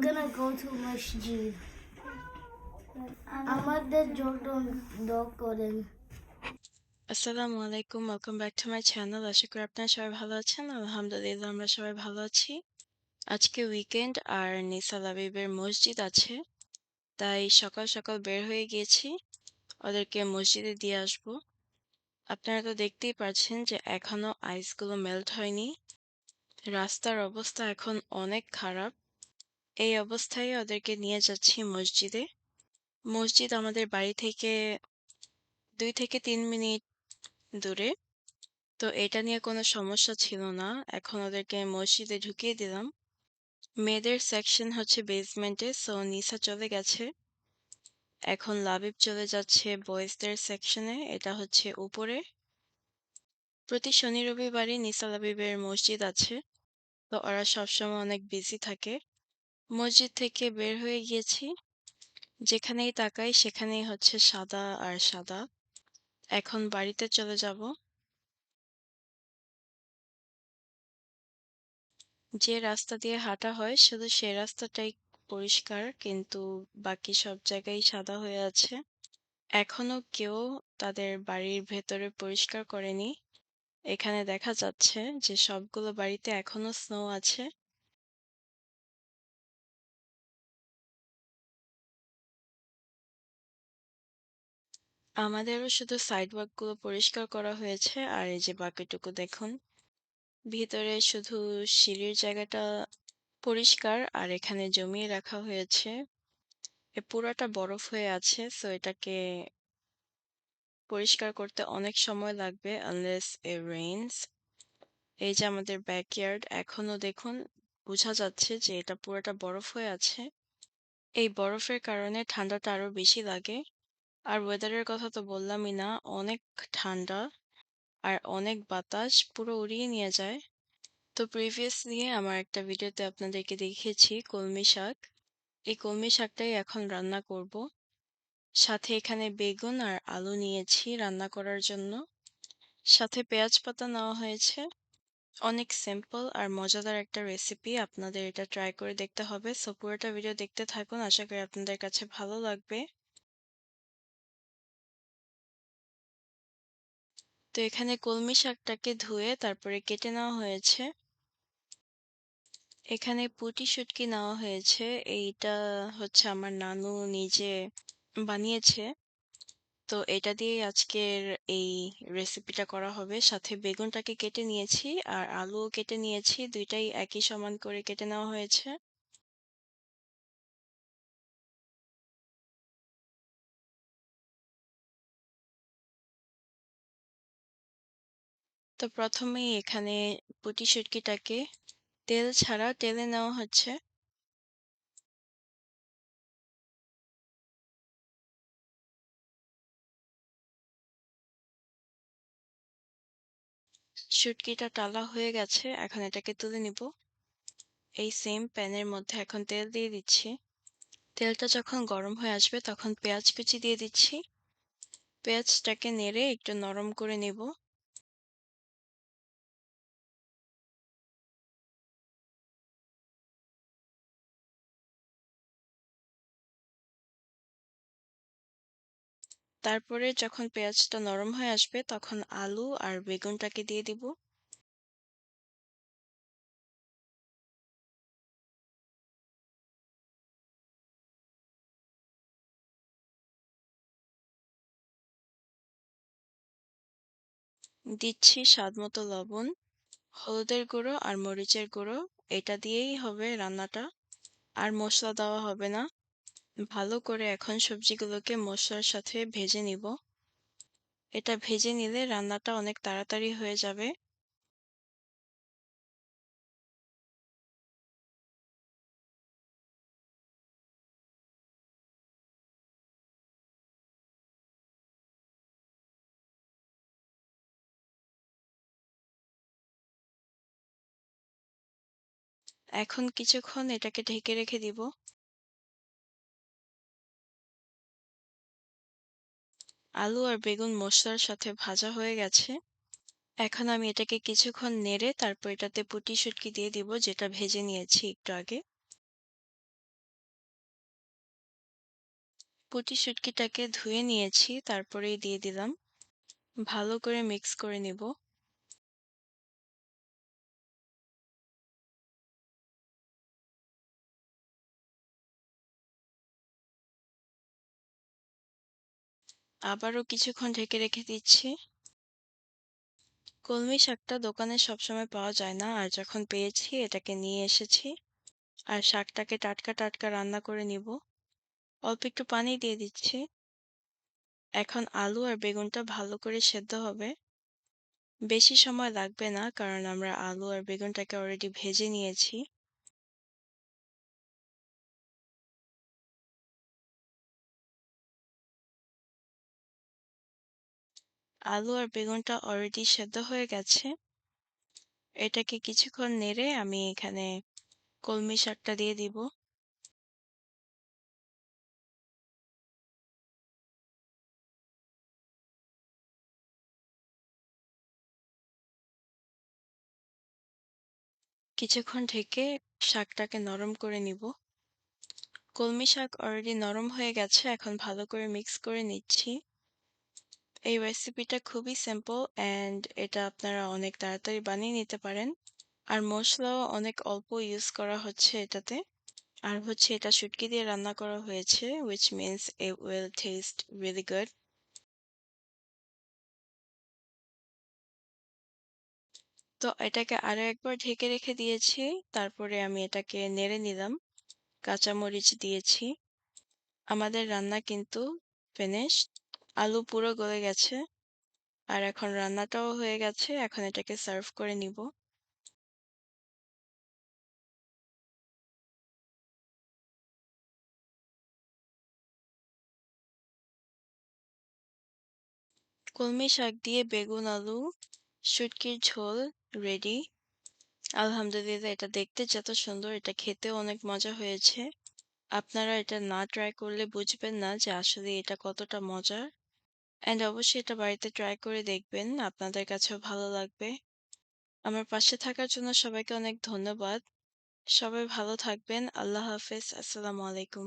gonna go to masjid. আমাদের জন্য দোয়া করেন আসসালামু আলাইকুম welcome back to my channel আশা করি আপনারা সবাই ভালো আছেন আলহামদুলিল্লাহ আমরা সবাই ভালো আছি আজকে উইকেন্ড আর নিসা লাবিবের মসজিদ আছে তাই সকাল সকাল বের হয়ে গিয়েছি ওদেরকে মসজিদে দিয়ে আসব আপনারা তো দেখতেই পাচ্ছেন যে এখনও আইসগুলো মেল্ট হয়নি রাস্তার অবস্থা এখন অনেক খারাপ এই অবস্থায় ওদেরকে নিয়ে যাচ্ছি মসজিদে। মসজিদ আমাদের বাড়ি থেকে দুই থেকে তিন মিনিট দূরে। তো এটা নিয়ে কোনো সমস্যা ছিল না। এখন ওদেরকে মসজিদে ঢুকিয়ে দিলাম। মেয়েদের সেকশন হচ্ছে বেসমেন্টে সো নিসা চলে গেছে। এখন লাবিব চলে যাচ্ছে বয়েজদের সেকশনে এটা হচ্ছে উপরে। প্রতি শনি রবিবারই নিসা লাবিবের মসজিদ আছে। তো ওরা সবসময় অনেক বিজি থাকে। মসজিদ থেকে বের হয়ে গিয়েছি। যেখানেই তাকাই সেখানেই হচ্ছে সাদা আর সাদা। এখন বাড়িতে চলে যাব। যে রাস্তা দিয়ে হাঁটা হয় শুধু সে রাস্তাটাই পরিষ্কার, কিন্তু বাকি সব জায়গায় সাদা হয়ে আছে। এখনও কেউ তাদের বাড়ির ভেতরে পরিষ্কার করেনি। এখানে দেখা যাচ্ছে যে সবগুলো বাড়িতে এখনও স্নো আছে। আমাদেরও শুধু সাইডওয়াকগুলো পরিষ্কার করা হয়েছে। আর এই যে বাকিটুকু দেখুন, ভিতরে শুধু সিঁড়ির জায়গাটা পরিষ্কার আর এখানে জমিয়ে রাখা হয়েছে। এ পুরাটা বরফ হয়ে আছে সো এটাকে পরিষ্কার করতে অনেক সময় লাগবে আনলেস এ রেইনস এই যে আমাদের ব্যাকইয়ার্ড এখনও দেখুন বোঝা যাচ্ছে যে এটা পুরোটা বরফ হয়ে আছে। এই বরফের কারণে ঠান্ডাটা আরও বেশি লাগে। আর ওয়েদারের কথা তো বললামই না, অনেক ঠান্ডা আর অনেক বাতাস পুরো উড়িয়ে নিয়ে যায়। তো প্রিভিয়াসলি আমার একটা ভিডিওতে আপনাদেরকে দেখিয়েছি কলমি শাক। এই কলমি শাকটাই এখন রান্না করব। সাথে এখানে বেগুন আর আলু নিয়েছি রান্না করার জন্য। সাথে পেঁয়াজ পাতা নেওয়া হয়েছে। অনেক সিম্পল আর মজাদার একটা রেসিপি আপনাদের এটা ট্রাই করে দেখতে হবে। সো পুরোটা ভিডিও দেখতে থাকুন, আশা করি আপনাদের কাছে ভালো লাগবে। তো এখানে কলমি শাকটাকে ধুয়ে তারপরে কেটে নেওয়া হয়েছে। এখানে পুঁটি শুটকি নেওয়া হয়েছে। এইটা হচ্ছে আমার নানু নিজে বানিয়েছে। তো এটা দিয়ে আজকের এই রেসিপিটা করা হবে। সাথে বেগুনটাকে কেটে নিয়েছি আর আলুও কেটে নিয়েছি। দুইটাই একই সমান করে কেটে নেওয়া হয়েছে। তো প্রথমেই এখানে পুঁটি শুটকিটাকে তেল ছাড়া টেলে নেওয়া হচ্ছে। শুটকিটা টালা হয়ে গেছে, এখন এটাকে তুলে নিব। এই সেম প্যানের মধ্যে এখন তেল দিয়ে দিচ্ছি। তেলটা যখন গরম হয়ে আসবে তখন পেঁয়াজ কুচি দিয়ে দিচ্ছি। পেঁয়াজটাকে নেড়ে একটু নরম করে নেব। তারপরে যখন পেঁয়াজটা নরম হয়ে আসবে, তখন আলু আর বেগুনটাকে দিয়ে দিব। দিচ্ছি স্বাদ মতো লবণ, হলুদের গুঁড়ো আর মরিচের গুঁড়ো। এটা দিয়েই হবে রান্নাটা। আর মশলা দেওয়া হবে না। ভালো করে এখন সবজিগুলোকে মশলার সাথে ভেজে নিব। এটা ভেজে নিলে রান্নাটা অনেক তাড়াতাড়ি হয়ে যাবে। এখন কিছুক্ষণ এটাকে ঢেকে রেখে দিব। আলু আর বেগুন মশলার সাথে ভাজা হয়ে গেছে। এখন আমি এটাকে কিছুক্ষণ নেড়ে তারপর এটাতে পুঁটি শুটকি দিয়ে দিব, যেটা ভেজে নিয়েছি একটু আগে। পুঁটি শুটকিটাকে ধুয়ে নিয়েছি, তারপরেই দিয়ে দিলাম। ভালো করে মিক্স করে নেব। আবারও কিছুক্ষণ ঢেকে রেখে দিচ্ছি। কলমি শাকটা দোকানে সবসময় পাওয়া যায় না, আর যখন পেয়েছি এটাকে নিয়ে এসেছি। আর শাকটাকে টাটকা টাটকা রান্না করে নিব। অল্প একটু পানি দিয়ে দিচ্ছি। এখন আলু আর বেগুনটা ভালো করে সেদ্ধ হবে। বেশি সময় লাগবে না, কারণ আমরা আলু আর বেগুনটাকে অলরেডি ভেজে নিয়েছি। আলু আর বেগুনটা অলরেডি সেদ্ধ হয়ে গেছে। এটাকে কিছুক্ষণ নেড়ে আমি এখানে কলমি শাকটা দিয়ে দিব। কিছুক্ষণ ঢেকে শাকটাকে নরম করে নিব। কলমি শাক অলরেডি নরম হয়ে গেছে, এখন ভালো করে মিক্স করে নিচ্ছি। এই রেসিপিটা খুবই সিম্পল অ্যান্ড এটা আপনারা অনেক তাড়াতাড়ি বানিয়ে নিতে পারেন। আর মশলাও অনেক অল্প ইউজ করা হচ্ছে এটাতে। আর হচ্ছে এটা শুটকি দিয়ে রান্না করা হয়েছে which means it will taste really good. তো এটাকে আরও একবার ঢেকে রেখে দিয়েছি, তারপরে আমি এটাকে নেড়ে নিলাম। কাঁচামরিচ দিয়েছি। আমাদের রান্না কিন্তু ফিনিশড আলু পুরো গলে গেছে। আর এখন রান্নাটাও হয়ে গেছে, এখন এটাকে সার্ভ করে নিব। কলমি শাক দিয়ে বেগুন, আলু, শুটকির ঝোল রেডি আলহামদুলিল্লাহ এটা দেখতে যত সুন্দর, এটা খেতেও অনেক মজা হয়েছে। আপনারা এটা না ট্রাই করলে বুঝবেন না যে আসলে এটা কতটা মজার। অ্যান্ড অবশ্যই এটা বাড়িতে ট্রাই করে দেখবেন, আপনাদের কাছেও ভালো লাগবে। আমার পাশে থাকার জন্য সবাইকে অনেক ধন্যবাদ। সবাই ভালো থাকবেন। আল্লাহ হাফেজ। আসসালামু আলাইকুম।